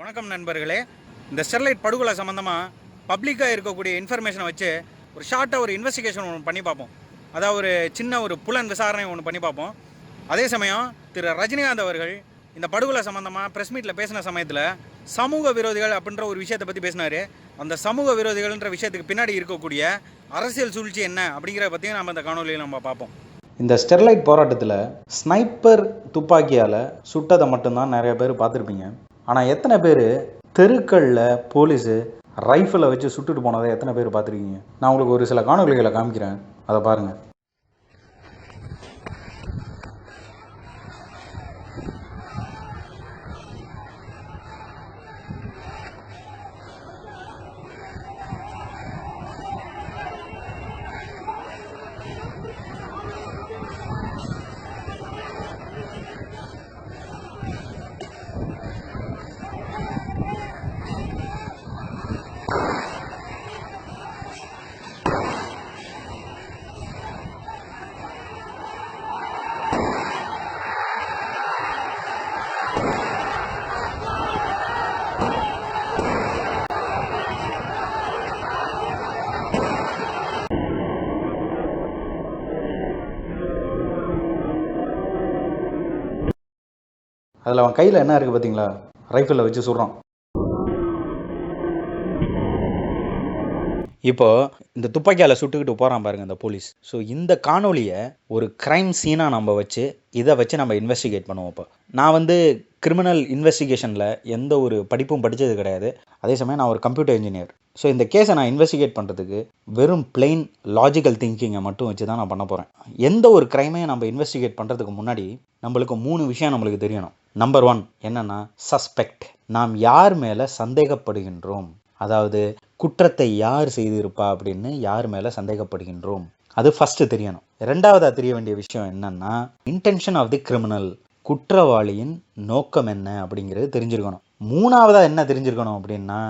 வணக்கம் நண்பர்களே. இந்த ஸ்டெர்லைட் படுகொலை சம்மந்தமாக பப்ளிக்காக இருக்கக்கூடிய இன்ஃபர்மேஷனை வச்சு ஒரு ஷார்ட்டாக ஒரு இன்வெஸ்டிகேஷன் ஒன்று பண்ணி பார்ப்போம். அதாவது ஒரு சின்ன ஒரு புலன் விசாரணை ஒன்று பண்ணி பார்ப்போம். அதே சமயம் திரு. ரஜினிகாந்த் அவர்கள் இந்த படுகொலை சம்மந்தமாக ப்ரெஸ் மீட்டில் பேசின சமயத்தில் சமூக விரோதிகள் அப்படின்ற ஒரு விஷயத்தை பற்றி பேசினார். அந்த சமூக விரோதிகள்ன்ற விஷயத்துக்கு பின்னாடி இருக்கக்கூடிய அரசியல் சூழ்ச்சி என்ன அப்படிங்கிறத பற்றியும் நம்ம இந்த காணொலியில் நம்ம பார்ப்போம். இந்த ஸ்டெர்லைட் போராட்டத்தில் ஸ்னைப்பர் துப்பாக்கியால் சுட்டதை மட்டும்தான் நிறைய பேர் பார்த்துருப்பீங்க. ஆனால் எத்தனை பேர் தெருக்களில் போலீஸு ரைஃபிளை வச்சு சுட்டுட்டு போனதை எத்தனை பேர் பார்த்துருக்கீங்க? நான் உங்களுக்கு ஒரு சில காணொலிகளை காமிக்கிறேன். அதை பாருங்கள் அதில் அவன் கையில் என்ன இருக்குது பார்த்தீங்களா ரைஃபிளில் வச்சு சுடுறான். இப்போது இந்த துப்பாக்கியால் சுட்டுக்கிட்டு போகிறான் பாருங்க இந்த போலீஸ். ஸோ இந்த காணொலியை ஒரு க்ரைம் சீனாக நம்ம வச்சு இதை வச்சு நம்ம இன்வெஸ்டிகேட் பண்ணுவோம் இப்போ. நான் வந்து கிரிமினல் இன்வெஸ்டிகேஷனில் எந்த ஒரு படிப்பும் படித்தது கிடையாது. அதே சமயம் நான் ஒரு கம்ப்யூட்டர் இன்ஜினியர் ஸோ இந்த கேஸை நான் இன்வெஸ்டிகேட் பண்ணுறதுக்கு வெறும் பிளெயின் லாஜிக்கல் திங்கிங்கை மட்டும் வச்சு தான் நான் பண்ண போகிறேன் எந்த ஒரு க்ரைமையும் நம்ம இன்வெஸ்டிகேட் பண்ணுறதுக்கு முன்னாடி நம்மளுக்கு மூணு விஷயம் நம்மளுக்கு தெரியணும். நம்பர் ஒன் என்னன்னா சஸ்பெக்ட் நாம் யார் மேலே சந்தேகப்படுகின்றோம்? அதாவது குற்றத்தை யார் செய்திருப்பா அப்படின்னு யார் மேலே சந்தேகப்படுகின்றோம்? அது ஃபஸ்ட்டு தெரியணும். ரெண்டாவதாக தெரிய வேண்டிய விஷயம் என்னன்னா இன்டென்ஷன் ஆஃப் தி கிரிமினல் குற்றவாளியின் நோக்கம் என்ன அப்படிங்கிறது தெரிஞ்சிருக்கணும். மூணாவதாக என்ன தெரிஞ்சிருக்கணும் அப்படின்னா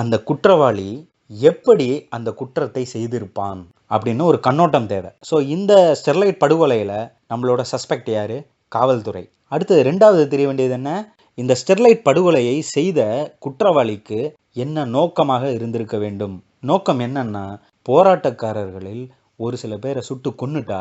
அந்த குற்றவாளி எப்படி அந்த குற்றத்தை செய்திருப்பான் அப்படின்னு ஒரு கண்ணோட்டம் தேவை. ஸோ இந்த ஸ்டெர்லைட் படுகொலையில் நம்மளோட சஸ்பெக்ட் யார்? காவல்துறை. அடுத்தது ரெண்டாவது தெரிய வேண்டியது என்ன? இந்த ஸ்டெர்லைட் படுகொலையை செய்த குற்றவாளிக்கு என்ன நோக்கமாக இருந்திருக்க வேண்டும்? நோக்கம் என்னன்னா போராட்டக்காரர்களில் ஒரு சில பேரை சுட்டு கொன்னுட்டா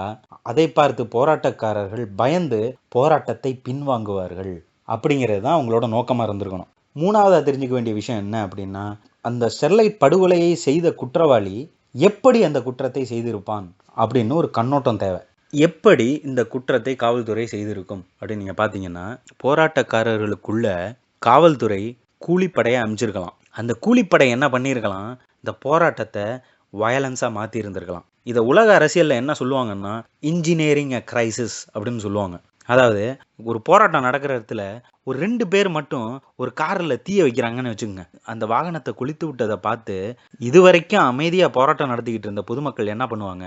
அதை பார்த்து போராட்டக்காரர்கள் பயந்து போராட்டத்தை பின்வாங்குவார்கள். அப்படிங்கிறது தான் அவங்களோட நோக்கமாக இருந்திருக்கணும். மூணாவதாக தெரிஞ்சுக்க வேண்டிய விஷயம் என்ன அப்படின்னா அந்த ஸ்டெர்லைட் படுகொலையை செய்த குற்றவாளி எப்படி அந்த குற்றத்தை செய்திருப்பான் அப்படின்னு ஒரு கண்ணோட்டம் தேவை. எப்படி இந்த குற்றத்தை காவல்துறை செய்திருக்கும் அப்படின்னு நீங்கள் பார்த்தீங்கன்னா போராட்டக்காரர்களுக்குள்ள காவல்துறை கூலிப்படையை அமைச்சிருக்கலாம். அந்த கூலிப்படை என்ன பண்ணியிருக்கலாம் இந்த போராட்டத்தை வயலன்ஸாக மாற்றி இருந்திருக்கலாம் இதை உலக அரசியலில் என்ன சொல்லுவாங்கன்னா இன்ஜினியரிங் அ கிரைசிஸ் அப்படின்னு சொல்லுவாங்க. அதாவது ஒரு போராட்டம் நடக்கிற இடத்துல ஒரு ரெண்டு பேர் மட்டும் ஒரு காரில் தீய வைக்கிறாங்கன்னு வச்சுக்கோங்க. அந்த வாகனத்தை குளித்து விட்டதை பார்த்து இதுவரைக்கும் அமைதியாக போராட்டம் நடத்திக்கிட்டு இருந்த பொதுமக்கள் என்ன பண்ணுவாங்க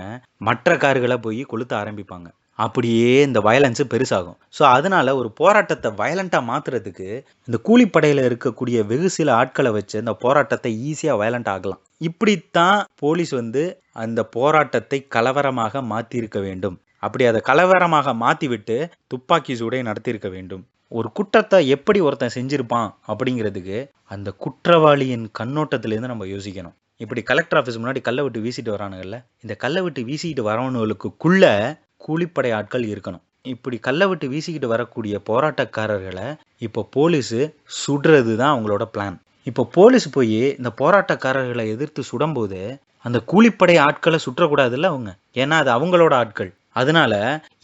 மற்ற கார்களை போய் கொளுத்த ஆரம்பிப்பாங்க. அப்படியே இந்த வயலன்ஸு பெருசாகும். ஸோ அதனால் ஒரு போராட்டத்தை வயலண்ட்டாக மாற்றுறதுக்கு இந்த கூலிப்படையில் இருக்கக்கூடிய வெகு சில ஆட்களை வச்சு இந்த போராட்டத்தை ஈஸியாக வயலண்ட் ஆகலாம் இப்படித்தான் போலீஸ் வந்து அந்த போராட்டத்தை கலவரமாக மாற்றியிருக்க வேண்டும். அப்படி அதை கலவரமாக மாற்றிவிட்டு துப்பாக்கி சூடை நடத்தியிருக்க வேண்டும். ஒரு குற்றத்தை எப்படி ஒருத்தன் செஞ்சிருப்பான் அப்படிங்கிறதுக்கு அந்த குற்றவாளியின் கண்ணோட்டத்திலேருந்து நம்ம யோசிக்கணும். இப்படி கலெக்டர் ஆஃபீஸ் முன்னாடி கல்லை விட்டு வீசிட்டு வரானுங்கல்ல இந்த கல்லை விட்டு வீசிக்கிட்டு வரவனுகளுக்குள்ள கூலிப்படை ஆட்கள் இருக்கணும். இப்படி கல்லை விட்டு வீசிக்கிட்டு வரக்கூடிய போராட்டக்காரர்களை இப்போ போலீஸு சுடுறது தான் அவங்களோட பிளான் இப்போ போலீஸ் போய் இந்த போராட்டக்காரர்களை எதிர்த்து சுடும்போது அந்த கூலிப்படை ஆட்களை சுற்றக்கூடாதுல்ல அவங்க? ஏன்னா அது அவங்களோட ஆட்கள். அதனால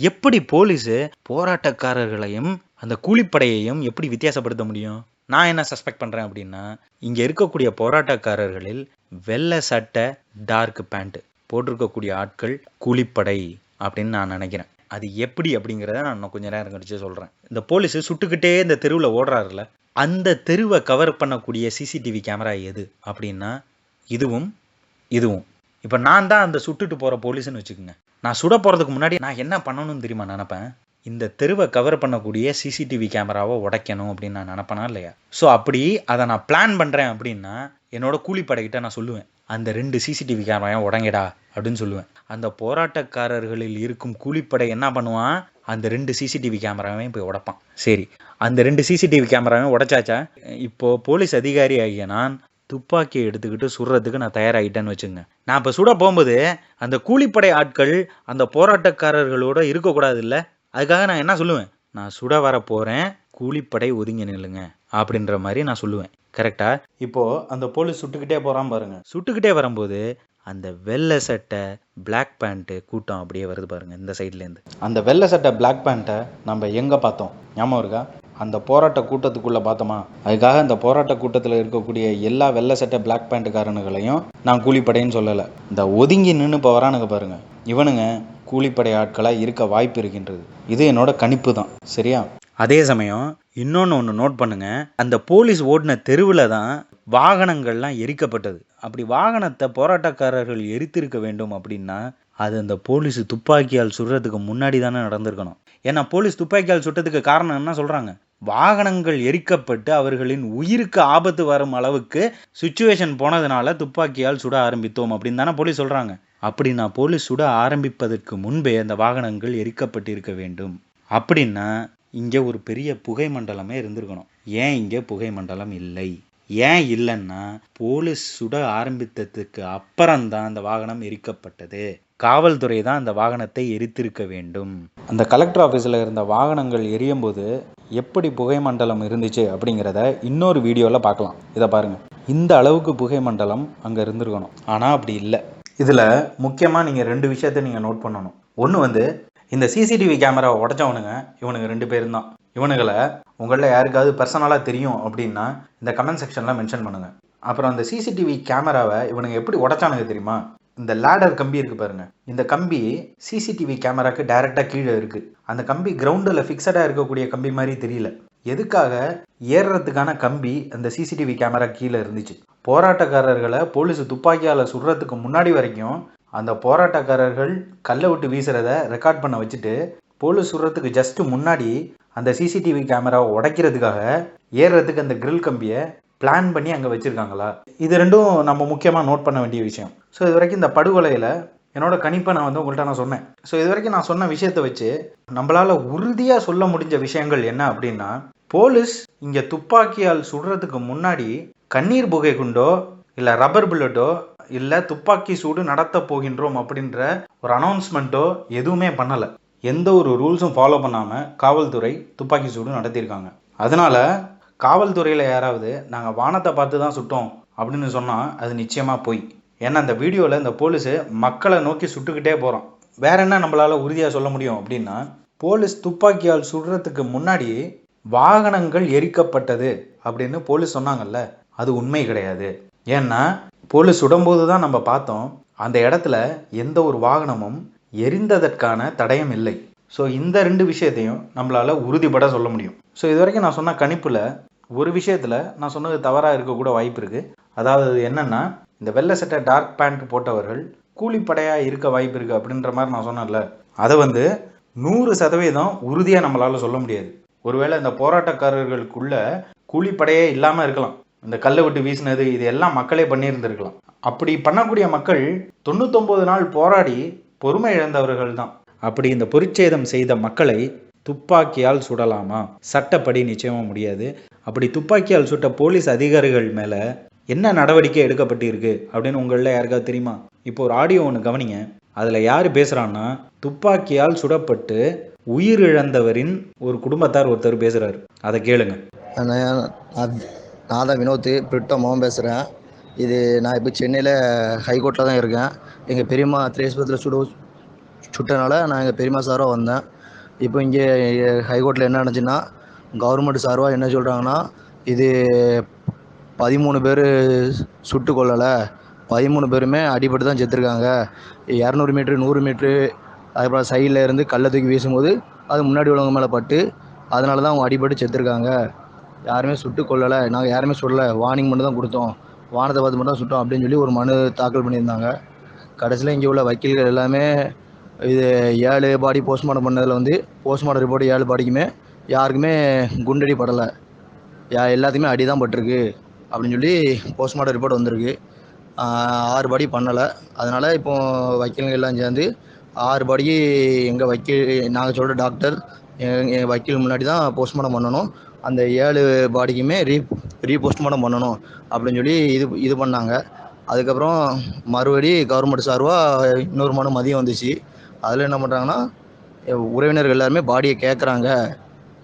எப்படி போலீஸு போராட்டக்காரர்களையும் அந்த கூலிப்படையையும் எப்படி வித்தியாசப்படுத்த முடியும்? நான் என்ன சஸ்பெக்ட் பண்ணுறேன் அப்படின்னா இங்கே இருக்கக்கூடிய போராட்டக்காரர்களில் வெள்ளை சட்டை டார்க் பேண்ட் போட்டிருக்கக்கூடிய ஆட்கள் கூலிப்படை. அப்படின்னு நான் நினைக்கிறேன். அது எப்படி அப்படிங்கிறத நான் இன்னும் கொஞ்ச நேரம் கழிச்சு சொல்கிறேன் இந்த போலீஸு சுட்டுக்கிட்டே இந்த தெருவில் ஓடுறாருல அந்த தெருவை கவர் பண்ணக்கூடிய சிசிடிவி கேமரா எது அப்படின்னா இதுவும் இதுவும். இப்போ நான் தான் அந்த சுட்டுட்டு போகிற போலீஸ்னு வச்சுக்கோங்க. நான் சுட போகிறதுக்கு முன்னாடி நான் என்ன பண்ணணும்னு தெரியுமா நினப்பேன்? இந்த தெருவை கவர் பண்ணக்கூடிய சிசிடிவி கேமராவை உடைக்கணும் அப்படின்னு நான் நினப்பேனா இல்லையா? ஸோ அப்படி அதை நான் பிளான் பண்ணுறேன் அப்படின்னா என்னோட கூலிப்படைகிட்ட நான் சொல்லுவேன். அந்த ரெண்டு சிசிடிவி கேமராவையும் உடங்கடா அப்படின்னு சொல்லுவேன். அந்த போராட்டக்காரர்களில் இருக்கும் கூலிப்படை என்ன பண்ணுவான்? அந்த ரெண்டு சிசிடிவி கேமராவையும் போய் உடைப்பான். சரி அந்த ரெண்டு சிசிடிவி கேமராவையும் உடச்சாச்சா? இப்போது போலீஸ் அதிகாரி ஆகிய நான் துப்பாக்கியை எடுத்துக்கிட்டு சுடுறதுக்கு நான் தயாராகிட்டேன்னு வச்சுங்க. நான் இப்போ சுட போகும்போது அந்த கூலிப்படை ஆட்கள் அந்த போராட்டக்காரர்களோட இருக்கக்கூடாது இல்லை அதுக்காக நான் என்ன சொல்லுவேன்? நான் சுட வர போகிறேன் கூலிப்படை ஒதுங்கி நில்லுங்க அப்படின்ற மாதிரி நான் சொல்லுவேன். கரெக்டா இப்போ அந்த போலீஸ் சுட்டுக்கிட்டே போறான் பாருங்க. சுட்டுக்கிட்டே வரும்போது அந்த வெள்ளை சட்டை பிளாக் பேண்ட்டு கூட்டம் அப்படியே வருது பாருங்க இந்த சைட்லேருந்து அந்த வெள்ளை சட்டை பிளாக் பேண்ட்டை நம்ம எங்கே பார்த்தோம்? ஞாபகம் இருக்கா? அந்த போராட்ட கூட்டத்துக்குள்ளே பார்த்தோமா? அதுக்காக அந்த போராட்ட கூட்டத்தில் இருக்கக்கூடிய எல்லா வெள்ளை சட்டை பிளாக் பேண்ட்டுக்காரனுகளையும் நான் கூலிப்படைன்னு சொல்லலை. இந்த ஒதுங்கி நின்று இப்போ வரானுங்க பாருங்க. இவனுங்க கூலிப்படை ஆட்களாக இருக்க வாய்ப்பு இருக்கின்றது. இது என்னோட கணிப்பு தான். சரியா? அதே சமயம் இன்னொன்று ஒன்று நோட் பண்ணுங்கள் அந்த போலீஸ் ஓடின தெருவில் தான் வாகனங்கள்லாம் எரிக்கப்பட்டது. அப்படி வாகனத்தை போராட்டக்காரர்கள் எரித்திருக்க வேண்டும் அப்படின்னா அது அந்த போலீஸ் துப்பாக்கியால் சுடுறதுக்கு முன்னாடி தானே நடந்திருக்கணும். ஏன்னா போலீஸ் துப்பாக்கியால் சுட்டதுக்கு காரணம் என்ன சொல்கிறாங்க வாகனங்கள் எரிக்கப்பட்டு அவர்களின் உயிருக்கு ஆபத்து வரும் அளவுக்கு சுச்சுவேஷன் போனதுனால துப்பாக்கியால் சுட ஆரம்பித்தோம் அப்படின்னு தானே போலீஸ் சொல்கிறாங்க அப்படின்னா போலீஸ் சுட ஆரம்பிப்பதற்கு முன்பே அந்த வாகனங்கள் எரிக்கப்பட்டிருக்க வேண்டும். அப்படின்னா இங்கே ஒரு பெரிய புகை மண்டலமே இருந்திருக்கணும். ஏன் இங்கே புகை மண்டலம் இல்லை? ஏன் இல்லைன்னா போலீஸ் சுட ஆரம்பித்ததுக்கு அப்புறம்தான் அந்த வாகனம் எரிக்கப்பட்டது. காவல்துறை தான் அந்த வாகனத்தை எரித்திருக்க வேண்டும். அந்த கலெக்டர் ஆஃபீஸில் இருந்த வாகனங்கள் எரியும் போது எப்படி புகை மண்டலம் இருந்துச்சு அப்படிங்கிறத இன்னொரு வீடியோவில் பார்க்கலாம். இதை பாருங்கள் இந்த அளவுக்கு புகை மண்டலம் அங்கே இருந்திருக்கணும். ஆனால் அப்படி இல்லை. இதில் முக்கியமாக நீங்கள் ரெண்டு விஷயத்தை நீங்கள் நோட் பண்ணணும். ஒன்று வந்து இந்த சிசிடிவி கேமராவை உடச்சவனுங்க இவனுங்க ரெண்டு பேரும் தான் இவனுங்களை உங்களில் யாருக்காவது பர்சனலாக தெரியும் அப்படின்னா இந்த கமெண்ட் செக்ஷனில் மென்ஷன் பண்ணுங்கள் அப்புறம் அந்த சிசிடிவி கேமராவை இவனுங்க எப்படி உடைச்சானுங்க தெரியுமா? இந்த லேடர் கம்பி இருக்குது பாருங்கள் இந்த கம்பி சிசிடிவி கேமராக்கு டைரெக்டாக கீழே இருக்குது அந்த கம்பி கிரவுண்டில் ஃபிக்ஸடாக இருக்கக்கூடிய கம்பி மாதிரி தெரியல. எதுக்காக ஏறுறதுக்கான கம்பி அந்த சிசிடிவி கேமரா கீழே இருந்துச்சு? போராட்டக்காரர்களை போலீஸ் துப்பாக்கியால் சுடுறதுக்கு முன்னாடி வரைக்கும் அந்த போராட்டக்காரர்கள் கல்லை விட்டு வீசுறத ரெக்கார்ட் பண்ண வச்சுட்டு போலீஸ் சுடுறதுக்கு ஜஸ்ட் முன்னாடி அந்த சிசிடிவி கேமராவை உடைக்கிறதுக்காக ஏறுறதுக்கு அந்த கிரில் கம்பியை பிளான் பண்ணி அங்கே வச்சுருக்காங்களா? இது ரெண்டும் நம்ம முக்கியமாக நோட் பண்ண வேண்டிய விஷயம். ஸோ இது வரைக்கும் இந்த படுகொலையில் என்னோட கணிப்பை நான் வந்து உங்கள்கிட்ட நான் சொன்னேன். ஸோ இது வரைக்கும் நான் சொன்ன விஷயத்தை வச்சு நம்மளால் உறுதியாக சொல்ல முடிஞ்ச விஷயங்கள் என்ன அப்படின்னா போலீஸ் இங்கே துப்பாக்கியால் சுடுறதுக்கு முன்னாடி கண்ணீர் புகை குண்டோ இல்லை ரப்பர் புல்லட்டோ இல்லை துப்பாக்கி சூடு நடத்த போகின்றோம் அப்படின்ற ஒரு அனௌன்ஸ்மெண்ட்டோ எதுவுமே பண்ணலை. எந்த ஒரு ரூல்ஸும் ஃபாலோ பண்ணாமல் காவல்துறை துப்பாக்கி சூடு நடத்தியிருக்காங்க. அதனால் காவல்துறையில் யாராவது நாங்கள் வானத்தை பார்த்து தான் சுட்டோம் அப்படின்னு சொன்னால் அது நிச்சயமாக போய். ஏன்னா அந்த வீடியோவில் இந்த போலீஸு மக்களை நோக்கி சுட்டுக்கிட்டே போகிறோம் வேற என்ன நம்மளால் உறுதியாக சொல்ல முடியும் அப்படின்னா போலீஸ் துப்பாக்கியால் சுடுறதுக்கு முன்னாடி வாகனங்கள் எரிக்கப்பட்டது அப்படின்னு போலீஸ் சொன்னாங்கல்ல அது உண்மை கிடையாது. ஏன்னா போலீஸ் சுடும்போது தான் நம்ம பார்த்தோம் அந்த இடத்துல எந்த ஒரு வாகனமும் எரிந்ததற்கான தடயம் இல்லை. ஸோ இந்த ரெண்டு விஷயத்தையும் நம்மளால் உறுதிப்பட சொல்ல முடியும். ஸோ இது வரைக்கும் நான் சொன்ன கணிப்பில் ஒரு விஷயத்தில் நான் சொன்னது தவறாக இருக்கக்கூட வாய்ப்பு இருக்குது அதாவது என்னென்னா இந்த வெள்ளை சட்டை டார்க் பேண்ட் போட்டவர்கள் கூலிப்படையாக இருக்க வாய்ப்பு இருக்குது அப்படின்ற மாதிரி நான் சொன்னேன்ல. அதை வந்து நூறு சதவீதம் உறுதியாக நம்மளால் சொல்ல முடியாது. ஒருவேளை இந்த போராட்டக்காரர்களுக்குள்ள கூலிப்படையே இல்லாமல் இருக்கலாம். இந்த கல்லை விட்டு வீசினது இது எல்லாம் மக்களே பண்ணியிருந்திருக்கலாம். அப்படி பண்ணக்கூடிய மக்கள் தொண்ணூத்தொம்பது நாள் போராடி பொறுமை இழந்தவர்கள் தான். அப்படி இந்த பொறிச்சேதம் செய்த மக்களை துப்பாக்கியால் சுடலாமா? சட்டப்படி நிச்சயமா முடியாது. அப்படி துப்பாக்கியால் சுட்ட போலீஸ் அதிகாரிகள் மேலே என்ன நடவடிக்கை எடுக்கப்பட்டிருக்கு அப்படின்னு உங்களில் யாருக்காவது தெரியுமா? இப்போ ஒரு ஆடியோ ஒன்று கவனிங்க. அதில் யார் பேசுகிறான்னா துப்பாக்கியால் சுடப்பட்டு உயிரிழந்தவரின் ஒரு குடும்பத்தார் ஒருத்தர் பேசுகிறாரு அதை கேளுங்க. நான் தான் வினோத் பிரிட்டோ மோகன் பேசுகிறேன் இது நான் இப்போ சென்னையில் ஹைகோர்ட்டில் தான் இருக்கேன். எங்கள் பெரியம்மா திரேஸ்பத்தில் சுடு சுட்டனால நான் எங்கள் பெரியம்மா சார்பாக வந்தேன். இப்போ இங்கே ஹைகோர்ட்டில் என்ன நடந்துச்சுன்னா கவர்மெண்ட் சார்பாக என்ன சொல்கிறாங்கன்னா இது பதிமூணு பேர் சுட்டு கொள்ளலை பதிமூணு பேருமே அடிபட்டு தான் செத்துருக்காங்க. இரநூறு மீட்ரு நூறு மீட்ரு அதுக்கப்புறம் சைடில் இருந்து கல்லை தூக்கி வீசும்போது அது முன்னாடி உள்ளவங்க மேலே பட்டு அதனால தான் அவங்க அடிபட்டு செத்துருக்காங்க. யாருமே சுட்டு கொள்ளலை நாங்கள் யாருமே சுடலை. வார்னிங் மட்டும் தான் கொடுத்தோம். வானத்தை பார்த்து மட்டும் தான் சுட்டோம் அப்படின்னு சொல்லி ஒரு மனு தாக்கல் பண்ணியிருந்தாங்க. கடைசியில் இங்கே உள்ள வக்கீல்கள் எல்லாமே இது ஏழு பாடி போஸ்ட்மார்ட்டம் பண்ணதில் வந்து போஸ்ட்மார்ட்டம் ரிப்போர்ட் ஏழு பாடிக்குமே யாருக்குமே குண்டடி படலை யா எல்லாத்துக்குமே அடி தான் பட்டிருக்கு அப்படின்னு சொல்லி போஸ்ட்மார்ட்டம் ரிப்போர்ட் வந்திருக்கு. ஆறு பாடி பண்ணலை. அதனால் இப்போ வக்கீல்கள் எல்லாம் சேர்ந்து ஆறு பாடிக்கு எங்கள் வக்கீல் நாங்கள் சொல்கிற டாக்டர் எங்கள் வக்கீல் முன்னாடி தான் போஸ்ட்மார்ட்டம் பண்ணணும். அந்த ஏழு பாடிக்குமே ரீ ரீபோஸ்ட்மார்ட்டம் பண்ணணும் அப்படின்னு சொல்லி இது இது பண்ணாங்க. அதுக்கப்புறம் மறுபடி கவர்மெண்ட் சார்பாக இன்னொரு மனு மதியம் வந்துச்சு. அதில் என்ன பண்ணுறாங்கன்னா உறவினர்கள் எல்லாருமே பாடியை கேட்குறாங்க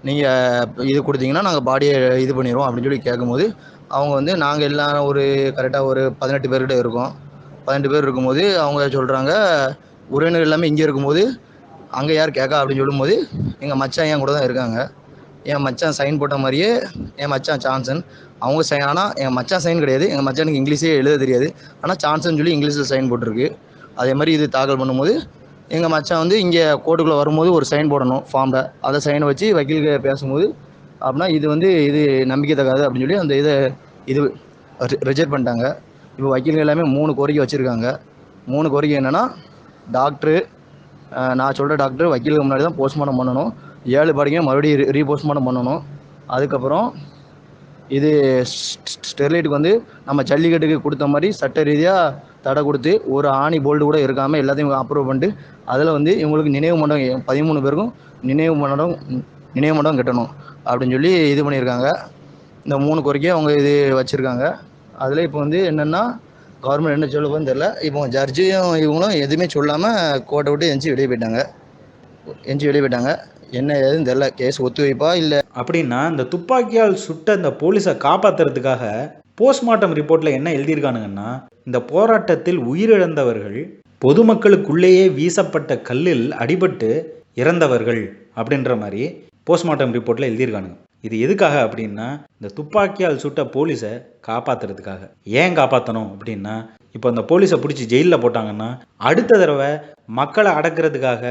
நீங்கள் இது கொடுத்தீங்கன்னா நாங்கள் பாடியை இது பண்ணிடுவோம் அப்படின்னு சொல்லி கேட்கும்போது அவங்க வந்து நாங்கள் எல்லாம் ஒரு கரெக்டாக ஒரு பதினெட்டு பேர்கிட்ட இருக்கோம். பதினெட்டு பேர் இருக்கும்போது அவங்க சொல்கிறாங்க உறவினர் எல்லாமே இங்கே இருக்கும்போது அங்கே யார் கேட்கா அப்படின்னு சொல்லும்போது எங்கள் மச்சான் என் கூட தான் இருக்காங்க. என் மச்சான் சைன் போட்ட மாதிரியே என் மச்சான் சான்சன். அவங்க சைன் ஆனால் என் மச்சான் சைன் கிடையாது. எங்கள் மச்சானுக்கு இங்கிலீஷே எழுத தெரியாது. ஆனால் சான்சன் சொல்லி இங்கிலீஷில் சைன் போட்டிருக்கு. அதே மாதிரி இது தாக்கல் பண்ணும்போது எங்கள் மச்சான் வந்து இங்கே கோர்ட்டுக்குள்ளே வரும்போது ஒரு சைன் போடணும் ஃபார்மில் அதை சைனை வச்சு வக்கீலுக்கு பேசும்போது அப்படின்னா இது வந்து இது நம்பிக்கை தகாது அப்படின்னு சொல்லி அந்த இதை இது ரிஜெக்ட் பண்ணிட்டாங்க. இப்போ வக்கீல்கள் எல்லாமே மூணு கோரிக்கை வச்சுருக்காங்க. மூணு கோரிக்கை என்னென்னா டாக்டரு நான் சொல்கிற டாக்டர் வக்கீலுக்கு முன்னாடி தான் போஸ்ட்மார்ட்டம் பண்ணணும். ஏழு பாடிங்க மறுபடியும் ரீ ரீபோஸ்ட்மார்ட்டம் பண்ணணும். அதுக்கப்புறம் இது ஸ்டெர்லைட்டுக்கு வந்து நம்ம ஜல்லிக்கட்டுக்கு கொடுத்த மாதிரி சட்ட ரீதியாக தடை கொடுத்து ஒரு ஆணி போல்டு கூட இருக்காமல் எல்லாத்தையும் அப்ரூவ் பண்ணிட்டு அதில் வந்து இவங்களுக்கு நினைவு மண்டபம் பதிமூணு பேருக்கும் நினைவு மண்டபம் நினைவு மண்டபம் கட்டணும் அப்படின்னு சொல்லி இது பண்ணியிருக்காங்க. இந்த மூணு கோரிக்கையை அவங்க இது வச்சுருக்காங்க. அதில் இப்போ வந்து என்னென்னா கவர்மெண்ட் என்ன சொல்ல போகுதுன்னு தெரில இப்போ ஜட்ஜியும் இவங்களும் எதுவுமே சொல்லாமல் கோட்டை விட்டு எஞ்சி வெளியே போயிட்டாங்க. எஞ்சி வெளியே போயிட்டாங்க. என்ன ஏதுன்னு தெரில கேஸ் ஒத்துழைப்பா இல்லை? அப்படின்னா இந்த துப்பாக்கியால் சுட்ட இந்த போலீஸை காப்பாத்துறதுக்காக போஸ்ட்மார்ட்டம் ரிப்போர்ட்டில் என்ன எழுதியிருக்கானுங்கன்னா இந்த போராட்டத்தில் உயிரிழந்தவர்கள் பொதுமக்களுக்குள்ளேயே வீசப்பட்ட கல்லில் அடிபட்டு இறந்தவர்கள் அப்படின்ற மாதிரி போஸ்ட்மார்ட்டம் ரிப்போர்ட்டில் எழுதியிருக்கானுங்க. இது எதுக்காக அப்படின்னா இந்த துப்பாக்கியால் சுட்ட போலீஸை காப்பாத்துறதுக்காக. ஏன் காப்பாற்றணும் அப்படின்னா இப்போ அந்த போலீஸை பிடிச்சி ஜெயிலில் போட்டாங்கன்னா அடுத்த தடவை மக்களை அடக்கிறதுக்காக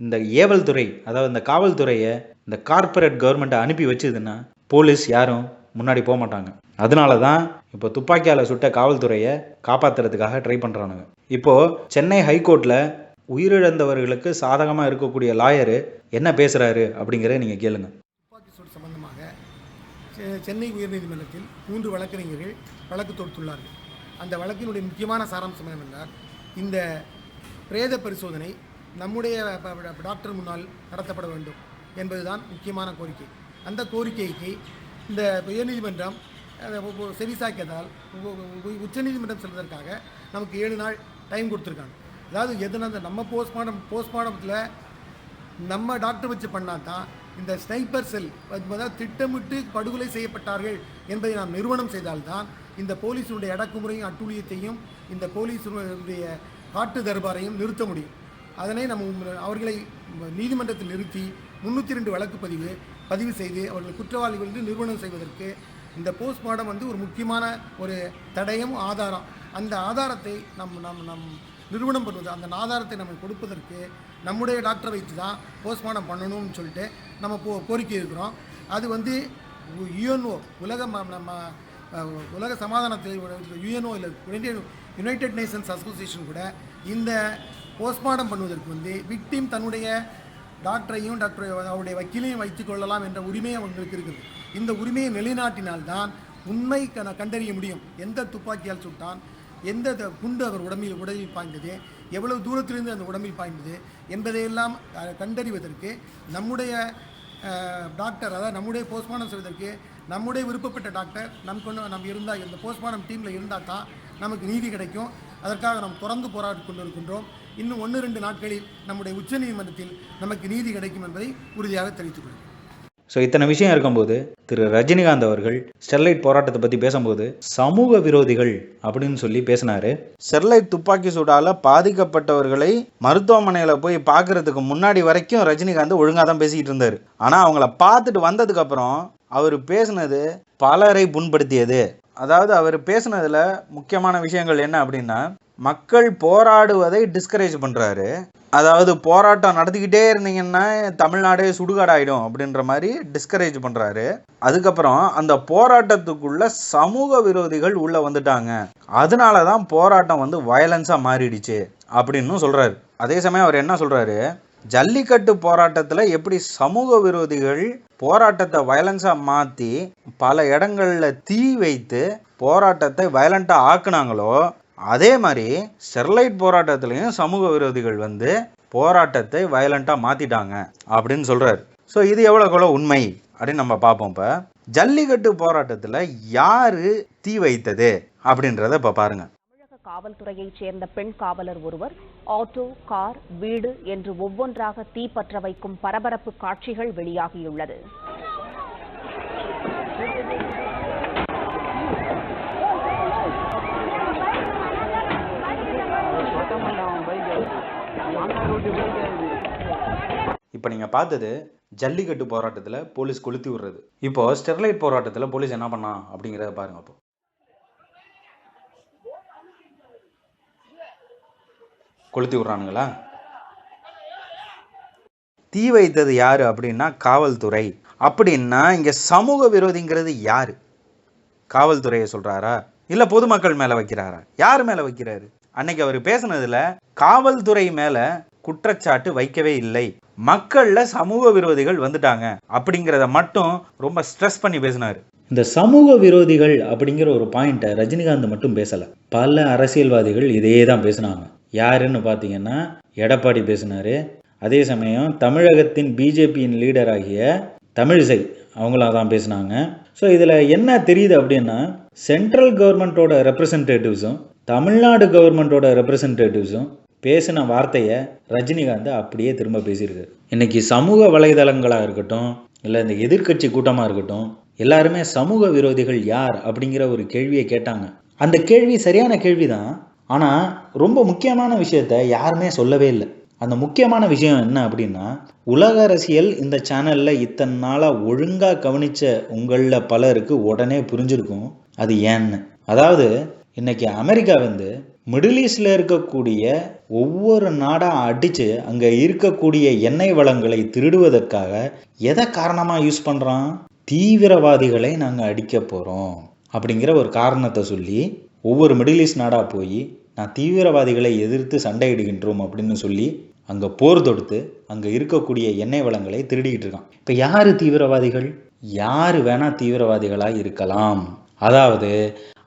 இந்த ஏவல்துறை அதாவது இந்த காவல்துறையை இந்த கார்ப்பரேட் கவர்மெண்ட்டை அனுப்பி வச்சதுன்னா போலீஸ் யாரும் முன்னாடி போக மாட்டாங்க. அதனால தான் இப்போ துப்பாக்கியால் சுட்ட காவல்துறையை காப்பாற்றுறதுக்காக ட்ரை பண்ணுறானுங்க இப்போது சென்னை ஹைகோர்ட்டில் உயிரிழந்தவர்களுக்கு சாதகமாக இருக்கக்கூடிய லாயரு என்ன பேசுகிறாரு அப்படிங்கிறத நீங்கள் கேளுங்க. துப்பாக்கி சூடு சம்பந்தமாக செ- சென்னை உயர்நீதிமன்றத்தில் மூன்று வழக்கறிஞர்கள் வழக்கு தொடுத்துள்ளார்கள். அந்த வழக்கினுடைய முக்கியமான சாராம்சம் என்னவென்றால் இந்த பிரேத பரிசோதனை நம்முடைய டாக்டர் முன்னால் நடத்தப்பட வேண்டும் என்பதுதான் முக்கியமான கோரிக்கை. அந்த கோரிக்கைக்கு இந்த உயர்நீதிமன்றம் செவிசாக்கியதால் உச்சநீதிமன்றம் செல்வதற்காக நமக்கு ஏழு நாள் டைம் கொடுத்துருக்காங்க. அதாவது எதுனா அந்த நம்ம போஸ்ட்மார்டம் போஸ்ட்மார்ட்டத்தில் நம்ம டாக்டர் வச்சு பண்ணால் தான் இந்த ஸ்னைப்பர் செல் அதாவது திட்டமிட்டு படுகொலை செய்யப்பட்டார்கள் என்பதை நாம் நிறுவனம் செய்தால்தான் இந்த போலீஸினுடைய அடக்குமுறையும் அட்டூழியத்தையும் இந்த போலீஸினுடைய காட்டு தர்பாரையும் நிறுத்த முடியும். அதனை நம்ம அவர்களை நீதிமன்றத்தில் நிறுத்தி முந்நூற்றி ரெண்டு வழக்கு பதிவு பதிவு செய்து அவர்கள் குற்றவாளிகள் என்று நிறுவனம் செய்வதற்கு இந்த போஸ்ட்மார்ட்டம் வந்து ஒரு முக்கியமான ஒரு தடயம் ஆதாரம். அந்த ஆதாரத்தை நம் நம் நம் நிறுவனம் பண்ணுவது அந்த ஆதாரத்தை நம்ம கொடுப்பதற்கு நம்முடைய டாக்டரை வைத்து தான் போஸ்ட்மார்ட்டம் பண்ணணும்னு சொல்லிட்டு நம்ம போ கோரிக்கை இருக்கிறோம். அது வந்து யுஎன்ஓ உலக ம- நம்ம உலக சமாதானத்தில் யுஎன்ஓ இல்லை யுனைடெட் யுனைடெட் நேஷன்ஸ் அசோசியேஷன் கூட இந்த போஸ்ட்மார்ட்டம் பண்ணுவதற்கு வந்து விக்டிம் தன்னுடைய டாக்டரையும் டாக்டர் அவருடைய வக்கீலையும் வைத்துக் கொள்ளலாம் என்ற உரிமை அவங்களுக்கு இருக்குது. இந்த உரிமையை நிலைநாட்டினால்தான் உண்மை கண்டறிய முடியும். எந்த துப்பாக்கியால் சுட்டான் எந்த த- குண்டு அவர் உடம்பில் உடலில் பாய்ந்தது எவ்வளவு தூரத்திலிருந்து அந்த உடம்பில் பாய்ந்தது என்பதையெல்லாம் கண்டறிவதற்கு நம்முடைய டாக்டர் அதாவது நம்முடைய போஸ்ட்மார்ட்டம் செய்வதற்கு நம்முடைய விருப்பப்பட்ட டாக்டர் நம் கொண்டு நம்ம இருந்தால் இந்த போஸ்ட்மார்ட்டம் டீமில் இருந்தால் தான் நமக்கு நீதி கிடைக்கும். அதற்காக நாம் தொடர்ந்து போராடி கொண்டு இருக்கின்றோம் இன்னும் ஒன்று ரெண்டு நாட்களில் நம்முடைய உச்சநீதிமன்றத்தில் நமக்கு நீதி கிடைக்கும் என்பதை உறுதியாக தெரிவித்துக் கொள்கிறேன். ஸோ இத்தனை விஷயம் இருக்கும்போது திரு. ரஜினிகாந்த் அவர்கள் ஸ்டெர்லைட் போராட்டத்தை பற்றி பேசும்போது சமூக விரோதிகள் அப்படின்னு சொல்லி பேசினாரு. ஸ்டெர்லைட் துப்பாக்கி சூடால பாதிக்கப்பட்டவர்களை மருத்துவமனையில் போய் பார்க்கறதுக்கு முன்னாடி வரைக்கும் ரஜினிகாந்த் ஒழுங்காக தான் பேசிக்கிட்டு இருந்தார். ஆனால் அவங்கள பார்த்துட்டு வந்ததுக்கப்புறம் அவர் பேசுனது பலரை புண்படுத்தியது. அதாவது அவர் பேசுனதில் முக்கியமான விஷயங்கள் என்ன அப்படின்னா மக்கள் போராடுவதை டிஸ்கரேஜ் பண்ணுறாரு அதாவது போராட்டம் நடத்திக்கிட்டே இருந்தீங்கன்னா தமிழ்நாடே சுடுகாடாயிடும் அப்படின்ற மாதிரி டிஸ்கரேஜ் பண்ணுறாரு அதுக்கப்புறம் அந்த போராட்டத்துக்குள்ள சமூக விரோதிகள் உள்ளே வந்துட்டாங்க. அதனால தான் போராட்டம் வந்து வயலன்ஸாக மாறிடுச்சு அப்படின்னு சொல்கிறாரு அதே சமயம் அவர் என்ன சொல்கிறாரு ஜல்லிக்கட்டு போராட்டத்தில் எப்படி சமூக விரோதிகள் போராட்டத்தை வயலன்ஸாக மாற்றி பல இடங்களில் தீ வைத்து போராட்டத்தை வயலண்ட்டாக ஆக்குனாங்களோ அதே மாதிரி ஸ்டெர்லைட் போராட்டத்துலேயும் சமூக விரோதிகள் வந்து போராட்டத்தை வயலண்ட்டாக மாற்றிட்டாங்க அப்படின்னு சொல்கிறார் ஸோ இது எவ்வளோக்குள்ள உண்மை அப்படின்னு நம்ம பார்ப்போம் இப்போ. ஜல்லிக்கட்டு போராட்டத்தில் யார் தீ வைத்தது அப்படின்றத இப்போ பாருங்கள் காவல்துறையைச் சேர்ந்த பெண் காவலர் ஒருவர் ஆட்டோ கார் வீடு என்று ஒவ்வொன்றாக தீ பற்ற வைக்கும் பரபரப்பு காட்சிகள் வெளியாகியுள்ளது. இப்போ நீங்கள் பார்த்தது ஜல்லிக்கட்டு போராட்டத்தில் போலீஸ் கொளுத்தி விடுறது. இப்போ ஸ்டெர்லைட் போராட்டத்தில் போலீஸ் என்ன பண்ணா அப்படிங்கிறத பாருங்க அப்போ. கொளுத்தி விட்றானுங்களா? தீ வைத்தது யாரு அப்படின்னா காவல்துறை. அப்படின்னா இங்கே சமூக விரோதிங்கிறது யாரு? காவல்துறையை சொல்றாரா? இல்லை பொதுமக்கள் மேலே வைக்கிறாரா? யார் மேலே வைக்கிறாரு? அன்னைக்கு அவர் பேசுனதுல காவல்துறை மேலே குற்றச்சாட்டு வைக்கவே இல்லை. மக்கள்ல சமூக விரோதிகள் வந்துட்டாங்க அப்படிங்கிறத மட்டும் ரொம்ப ஸ்ட்ரெஸ் பண்ணி பேசினாரு. இந்த சமூக விரோதிகள் அப்படிங்கிற ஒரு பாயிண்ட்டை ரஜினிகாந்த் மட்டும் பேசலை. பல அரசியல்வாதிகள் இதே தான் பேசினாங்க. யாருன்னு பார்த்தீங்கன்னா எடப்பாடி பேசினாரு. அதே சமயம் தமிழகத்தின் பிஜேபியின் லீடராகிய தமிழிசை அவங்களாம் தான் பேசினாங்க. ஸோ இதில் என்ன தெரியுது அப்படின்னா சென்ட்ரல் கவர்மெண்ட்டோட ரெப்ரசன்டேட்டிவ்ஸும் தமிழ்நாடு கவர்மெண்ட்டோட ரெப்ரசன்டேட்டிவ்ஸும் பேசின வார்த்தையை ரஜினிகாந்த் அப்படியே திரும்ப பேசியிருக்காரு. இன்னைக்கு சமூக வலைதளங்களாக இருக்கட்டும் இல்லை இந்த எதிர்க்கட்சி கூட்டமாக இருக்கட்டும் எல்லாருமே சமூக விரோதிகள் யார் அப்படிங்கிற ஒரு கேள்வியை கேட்டாங்க. அந்த கேள்வி சரியான கேள்வி தான் ஆனால் ரொம்ப முக்கியமான விஷயத்த யாருமே சொல்லவே இல்லை. அந்த முக்கியமான விஷயம் என்ன அப்படின்னா உலக அரசியல் இந்த சேனலில் இத்தனை நாளாக ஒழுங்காக கவனித்த உங்களில் பலருக்கு உடனே புரிஞ்சிருக்கும். அது ஏன்னு. அதாவது இன்னைக்கு அமெரிக்கா வந்து மிடில் ஈஸ்டில் இருக்கக்கூடிய ஒவ்வொரு நாடாக அடித்து அங்கே இருக்கக்கூடிய எண்ணெய் வளங்களை திருடுவதற்காக எதை காரணமாக யூஸ் பண்ணுறான் தீவிரவாதிகளை நாங்கள் அடிக்க போகிறோம் அப்படிங்கிற ஒரு காரணத்தை சொல்லி ஒவ்வொரு மிடில் ஈஸ்ட் நாடாக போய் நான் தீவிரவாதிகளை எதிர்த்து சண்டையிடுகின்றோம் அப்படின்னு சொல்லி அங்கே போர் தொடுத்து அங்கே இருக்கக்கூடிய எண்ணெய் வளங்களை திருடிக்கிட்டு இருக்கான். இப்போ யார் தீவிரவாதிகள்? யார் வேணால் தீவிரவாதிகளாக இருக்கலாம். அதாவது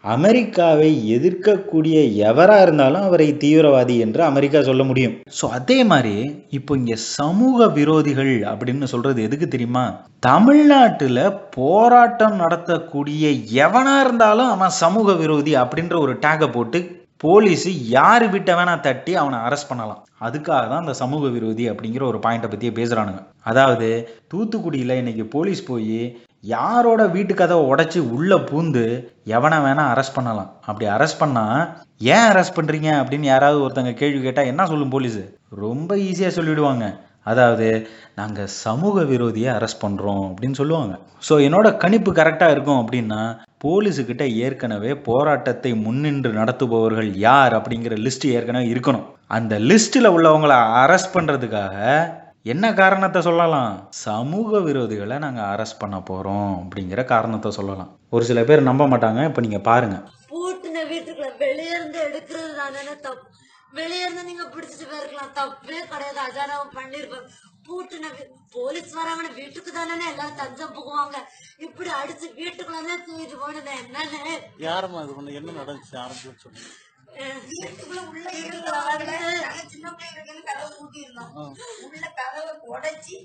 அமெரிக்காவை எதிர்க்கக்கூடிய எவராக இருந்தாலும் அவரை தீவிரவாதி என்று அமெரிக்கா சொல்ல முடியும். ஸோ அதே மாதிரி இப்போ இங்கே சமூக விரோதிகள் அப்படின்னு சொல்கிறது எதுக்கு தெரியுமா? தமிழ்நாட்டில் போராட்டம் நடத்தக்கூடிய எவனாக இருந்தாலும் அவன் சமூக விரோதி அப்படின்ற ஒரு டேகை போட்டு போலீஸ் யார் விட்ட வேணா தட்டி அவனை அரெஸ்ட் பண்ணலாம். அதுக்காக தான் அந்த சமூக விரோதி அப்படிங்கிற ஒரு பாயிண்ட்டை பற்றியே பேசுகிறானுங்க அதாவது தூத்துக்குடியில் இன்னைக்கு போலீஸ் போய் யாரோட வீட்டு கதவை உடைச்சி உள்ளே பூந்து எவனை வேணால் அரெஸ்ட் பண்ணலாம். அப்படி அரெஸ்ட் பண்ணால் ஏன் அரெஸ்ட் பண்ணுறீங்க அப்படின்னு யாராவது ஒருத்தங்க கேள்வி கேட்டால் என்ன சொல்லும் போலீஸு? ரொம்ப ஈஸியாக சொல்லிவிடுவாங்க அதாவது நாங்கள் சமூக விரோதியை அரெஸ்ட் பண்ணுறோம் அப்படின்னு சொல்லுவாங்க. ஸோ என்னோட கணிப்பு கரெக்டாக இருக்கும் அப்படின்னா போலீஸுக்கிட்ட ஏற்கனவே போராட்டத்தை முன்னின்று நடத்துபவர்கள் யார் அப்படிங்கிற லிஸ்ட் ஏற்கனவே இருக்கணும். அந்த லிஸ்ட்டில் உள்ளவங்களை அரெஸ்ட் பண்ணுறதுக்காக என்ன காரணத்தை சொல்லலாம்? சமூக விரோதிகளை நாங்கள் அரெஸ்ட் பண்ண போகிறோம் அப்படிங்கிற காரணத்தை சொல்லலாம். ஒரு சில பேர் நம்ப மாட்டாங்க இப்போ நீங்கள் பாருங்கள் பூட்டின வீட்டுக்குள்ள வெளியே இருந்து எடுக்கிறது தானே தப்பு. வெளியே இருந்து நீங்க பிடிச்சிட்டு போயிருக்கலாம். தப்பே கிடையாது. அஜானாவும் பண்ணிருப்பாங்க பூட்டின போலீஸ் வராங்கன்னு வீட்டுக்கு தானே எல்லாரும் தஞ்சம் புகுவாங்க. இப்படி அடிச்சு வீட்டுக்குள்ளே தூக்கிட்டு போனது என்னன்னு யாரம்மா இது பண்ண? என்ன நடந்துச்சு? ஆரம்பிச்சு சொல்லுங்க. வீட்டுக்குள்ள உள்ள இருக்கிறவங்க சின்ன பிள்ளைகளுக்கு கதவை பூட்டியிருந்தோம் உள்ள கதவை உடைச்சி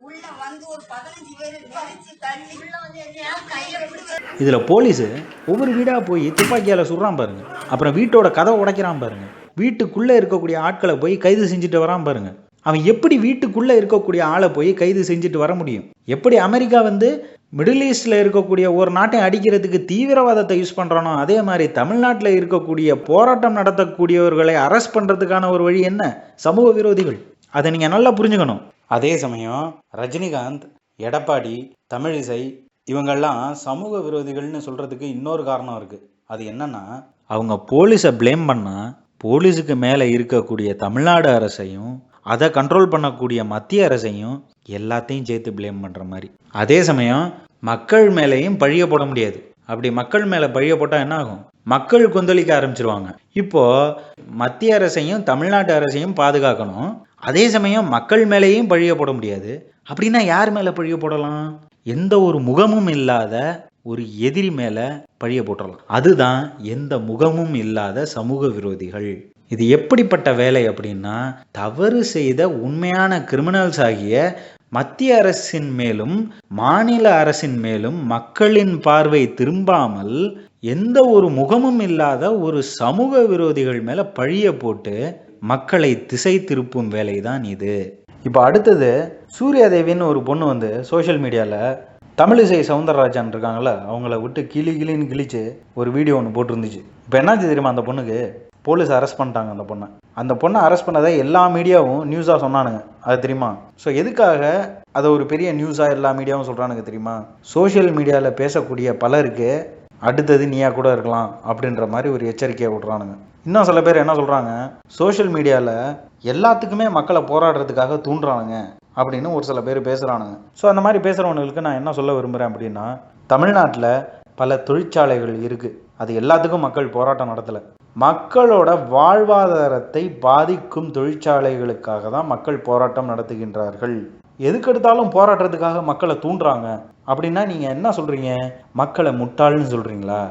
உள்ள வந்து ஒரு பதினஞ்சு பேர் வலிச்சு தள்ளி உள்ள வந்து என்ன கையை பிடிச்சி இதில் போலீஸு ஒவ்வொரு வீடாக போய் துப்பாக்கியால் சுடுறான் பாருங்க அப்புறம் வீட்டோட கதவை உடைக்கிறான் பாருங்க வீட்டுக்குள்ளே இருக்கக்கூடிய ஆட்களை போய் கைது செஞ்சுட்டு வரான் பாருங்க அவன் எப்படி வீட்டுக்குள்ளே இருக்கக்கூடிய ஆளை போய் கைது செஞ்சுட்டு வர முடியும் எப்படி அமெரிக்கா வந்து மிடில் ஈஸ்டில் இருக்கக்கூடிய ஒரு நாட்டை அடிக்கிறதுக்கு தீவிரவாதத்தை யூஸ் பண்ணுறானோ அதே மாதிரி தமிழ்நாட்டில் இருக்கக்கூடிய போராட்டம் நடத்தக்கூடியவர்களை அரெஸ்ட் பண்ணுறதுக்கான ஒரு வழி என்ன? சமூக விரோதிகள். அதை நீங்கள் நல்லா புரிஞ்சுக்கணும். அதே சமயம் ரஜினிகாந்த் எடப்பாடி தமிழிசை இவங்கெல்லாம் சமூக விரோதிகள்னு சொல்கிறதுக்கு இன்னொரு காரணம் இருக்குது அது என்னன்னா அவங்க போலீஸை ப்ளேம் பண்ணால் போலீஸுக்கு மேலே இருக்கக்கூடிய தமிழ்நாடு அரசையும் அதை கண்ட்ரோல் பண்ணக்கூடிய மத்திய அரசையும் எல்லாத்தையும் சேர்த்து ப்ளேம் பண்ணுற மாதிரி. அதே சமயம் மக்கள் மேலேயும் பழிய போட முடியாது. அப்படி மக்கள் மேலே பழிய போட்டால் என்ன ஆகும்? மக்கள் கொந்தளிக்க ஆரம்பிச்சிருவாங்க. இப்போ மத்திய அரசையும் தமிழ்நாட்டு அரசையும் பாதுகாக்கணும். அதே சமயம் மக்கள் மேலேயும் பழிய போட முடியாது. அப்படின்னா யார் மேலே பழிய போடலாம்? எந்த ஒரு முகமும் இல்லாத ஒரு எதிரி மேலே பழிய போட்டுடலாம் அதுதான் எந்த முகமும் இல்லாத சமூக விரோதிகள். இது எப்படிப்பட்ட வேலை அப்படின்னா தவறு செய்த உண்மையான கிரிமினல்ஸ் ஆகிய மத்திய அரசின் மேலும் மாநில அரசின் மேலும் மக்களின் பார்வை திரும்பாமல் எந்த ஒரு முகமும் இல்லாத ஒரு சமூக விரோதிகள் மேல பழிய போட்டு மக்களை திசை திருப்பும் வேலை தான் இது. இப்போ அடுத்தது சூர்யாதேவின்னு ஒரு பொண்ணு வந்து சோஷியல் மீடியாவில் தமிழிசை சவுந்தரராஜன் இருக்காங்கள அவங்கள விட்டு கிளி கிளின்னு கிழிச்சு ஒரு வீடியோ ஒன்று போட்டிருந்துச்சு. இப்போ என்னாச்சு தெரியுமா அந்த பொண்ணுக்கு? போலீஸ் அரெஸ்ட் பண்ணிட்டாங்க அந்த பொண்ணை. அந்த பொண்ணை அரெஸ்ட் பண்ணதை எல்லா மீடியாவும் நியூஸாக சொன்னானுங்க. அது தெரியுமா? ஸோ எதுக்காக அதை ஒரு பெரிய நியூஸாக எல்லா மீடியாவும் சொல்கிறானுங்க தெரியுமா? சோஷியல் மீடியாவில் பேசக்கூடிய பலருக்கு அடுத்தது நீயா கூட இருக்கலாம் அப்படின்ற மாதிரி ஒரு எச்சரிக்கையை விட்றானுங்க. இன்னும் சில பேர் என்ன சொல்கிறாங்க சோஷியல் மீடியாவில் எல்லாத்துக்குமே மக்களை போராடுறதுக்காக தூண்டுறானுங்க அப்படின்னு ஒரு சில பேர் பேசுகிறானுங்க ஸோ அந்த மாதிரி பேசுகிறவங்களுக்கு நான் என்ன சொல்ல விரும்புகிறேன் அப்படின்னா தமிழ்நாட்டில் பல தொழிற்சாலைகள் இருக்குது அது எல்லாத்துக்கும் மக்கள் போராட்டம் நடத்தலை. மக்களோட வாழ்வாதாரத்தை பாதிக்கும் தொழிற்சாலைகளுக்காக தான் மக்கள் போராட்டம் நடத்துகின்றார்கள். எதுக்கெடுத்தாலும் போராட்டத்துக்காக மக்களை தூண்டுறாங்க. அப்படின்னா நீங்கள் என்ன சொல்கிறீங்க மக்களை முட்டாள்னு சொல்கிறீங்களா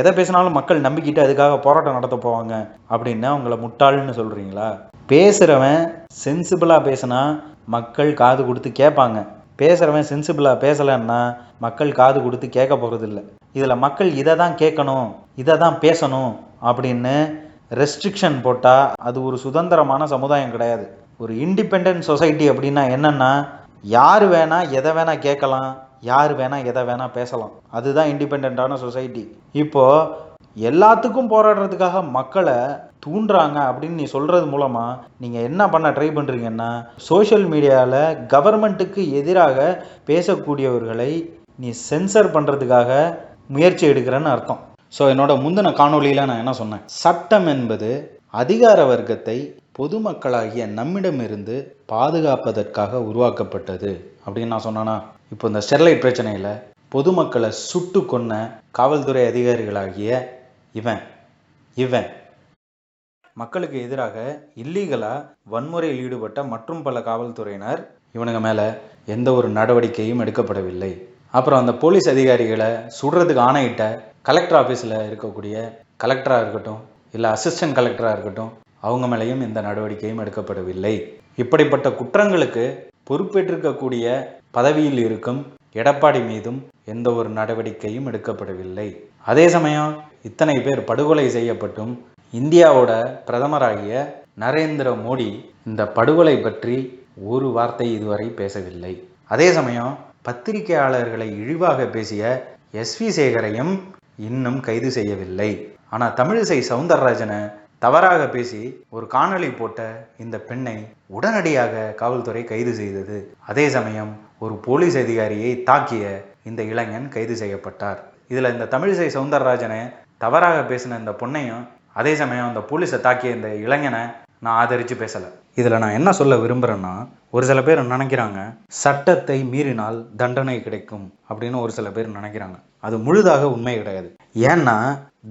எதை பேசினாலும் மக்கள் நம்பிக்கிட்டு அதுக்காக போராட்டம் நடத்த போவாங்க. அப்படின்னா அவங்கள முட்டாள்னு சொல்கிறீங்களா பேசுகிறவன் சென்சிபிளாக பேசினா மக்கள் காது கொடுத்து கேட்பாங்க. பேசுகிறவன் சென்சிபிளாக பேசலைன்னா மக்கள் காது கொடுத்து கேட்க போகிறதில்ல இதில் மக்கள் இதை தான் கேட்கணும் இதை தான் பேசணும். அப்படின்னு ரெஸ்ட்ரிக்ஷன் போட்டால் அது ஒரு சுதந்திரமான சமுதாயம் கிடையாது. ஒரு இண்டிபெண்ட் சொசைட்டி அப்படின்னா என்னென்னா யார் வேணால் எதை வேணால் கேட்கலாம் யார் வேணால் எதை வேணால் பேசலாம். அதுதான் இண்டிபெண்ட்டான சொசைட்டி இப்போது எல்லாத்துக்கும் போராடுறதுக்காக மக்களை தூண்டுறாங்க அப்படின்னு நீ சொல்கிறது மூலமாக நீங்கள் என்ன பண்ண ட்ரை பண்ணுறீங்கன்னா சோஷியல் மீடியாவில் கவர்மெண்ட்டுக்கு எதிராக பேசக்கூடியவர்களை நீ சென்சர் பண்ணுறதுக்காக முயற்சி எடுக்கிறேன்னு அர்த்தம். ஸோ என்னோட முந்தின காணொலியில் நான் என்ன சொன்னேன்? சட்டம் என்பது அதிகார வர்க்கத்தை பொதுமக்களாகிய நம்மிடமிருந்து பாதுகாப்பதற்காக உருவாக்கப்பட்டது. அப்படின்னு நான் சொன்னேன்னா இப்போ இந்த ஸ்டெர்லைட் பிரச்சனையில் பொதுமக்களை சுட்டு கொன்ன காவல்துறை அதிகாரிகளாகிய இவன் இவன். மக்களுக்கு எதிராக இல்லீகலாக வன்முறையில் ஈடுபட்ட மற்றும் பல காவல்துறையினர் இவனுங்க மேலே எந்த ஒரு நடவடிக்கையும் எடுக்கப்படவில்லை. அப்புறம் அந்த போலீஸ் அதிகாரிகளை சுடுறதுக்கு ஆணையிட்ட கலெக்டர் ஆஃபீஸில் இருக்கக்கூடிய கலெக்டராக இருக்கட்டும் இல்லை அசிஸ்டன்ட் கலெக்டராக இருக்கட்டும் அவங்க மேலேயும் இந்த நடவடிக்கையும் எடுக்கப்படவில்லை. இப்படிப்பட்ட குற்றங்களுக்கு பொறுப்பேற்றிருக்கக்கூடிய பதவியில் இருக்கும் எடப்பாடி மீதும் எந்த ஒரு நடவடிக்கையும் எடுக்கப்படவில்லை. அதே சமயம் இத்தனை பேர் படுகொலை செய்யப்பட்டும் இந்தியாவோட பிரதமராகிய நரேந்திர மோடி இந்த படுகொலை பற்றி ஒரு வார்த்தை இதுவரை பேசவில்லை. அதே சமயம் பத்திரிகையாளர்களை இழிவாக பேசிய எஸ்வி சேகரையும் இன்னும் கைது செய்யவில்லை. ஆனால் தமிழிசை சவுந்தரராஜனை தவறாக பேசி ஒரு காணொளி போட்ட இந்த பெண்ணை உடனடியாக காவல்துறை கைது செய்தது. அதே சமயம் ஒரு போலீஸ் அதிகாரியை தாக்கிய இந்த இளைஞன் கைது செய்யப்பட்டார். இதில் இந்த தமிழிசை சவுந்தரராஜனை தவறாக பேசின இந்த பொண்ணையும் அதே சமயம் அந்த போலீஸை தாக்கிய இந்த இளைஞனை நான் ஆதரித்து பேசலை. இதில் நான் என்ன சொல்ல விரும்புகிறேன்னா ஒரு சில பேர் நினைக்கிறாங்க சட்டத்தை மீறினால் தண்டனை கிடைக்கும் அப்படின்னு ஒரு சில பேர் நினைக்கிறாங்க. அது முழுதாக உண்மை கிடையாது. ஏன்னா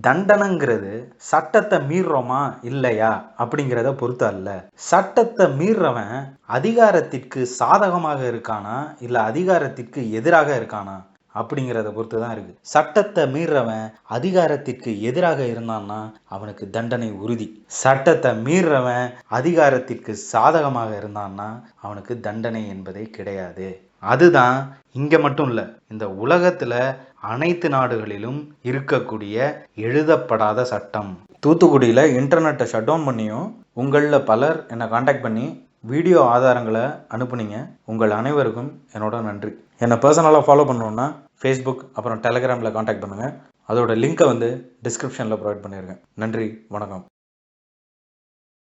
தண்டனைங்கிறது சட்டத்தை மீறுறோமா இல்லையா அப்படிங்கிறத பொறுத்து அல்ல. சட்டத்தை மீறுறவன் அதிகாரத்திற்கு சாதகமாக இருக்கானா இல்லை அதிகாரத்திற்கு எதிராக இருக்கானா? அப்படிங்கிறத பொறுத்து தான் இருக்கு. சட்டத்தை மீறவன் அதிகாரத்திற்கு எதிராக இருந்தான்னா அவனுக்கு தண்டனை உறுதி. சட்டத்தை மீறவன் அதிகாரத்திற்கு சாதகமாக இருந்தான்னா அவனுக்கு தண்டனை என்பதே கிடையாது. அதுதான் இங்க மட்டும் இல்ல இந்த உலகத்துல அனைத்து நாடுகளிலும் இருக்கக்கூடிய எழுதப்படாத சட்டம். தூத்துக்குடியில் இன்டர்நெட்டை ஷட் டவுன் பண்ணியும் உங்களில் பலர் என்னை காண்டாக்ட் பண்ணி வீடியோ ஆதாரங்களை அனுப்புனீங்க. உங்கள் அனைவருக்கும் என்னோட நன்றி. என்னை பர்சனலாக ஃபாலோ பண்ணணுன்னா ஃபேஸ்புக் அப்புறம் டெலகிராமில் காண்டாக்ட் பண்ணுங்கள் அதோட லிங்க்கை வந்து டிஸ்கிரிப்ஷனில் ப்ரொவைட் பண்ணியிருக்கேன் நன்றி வணக்கம்.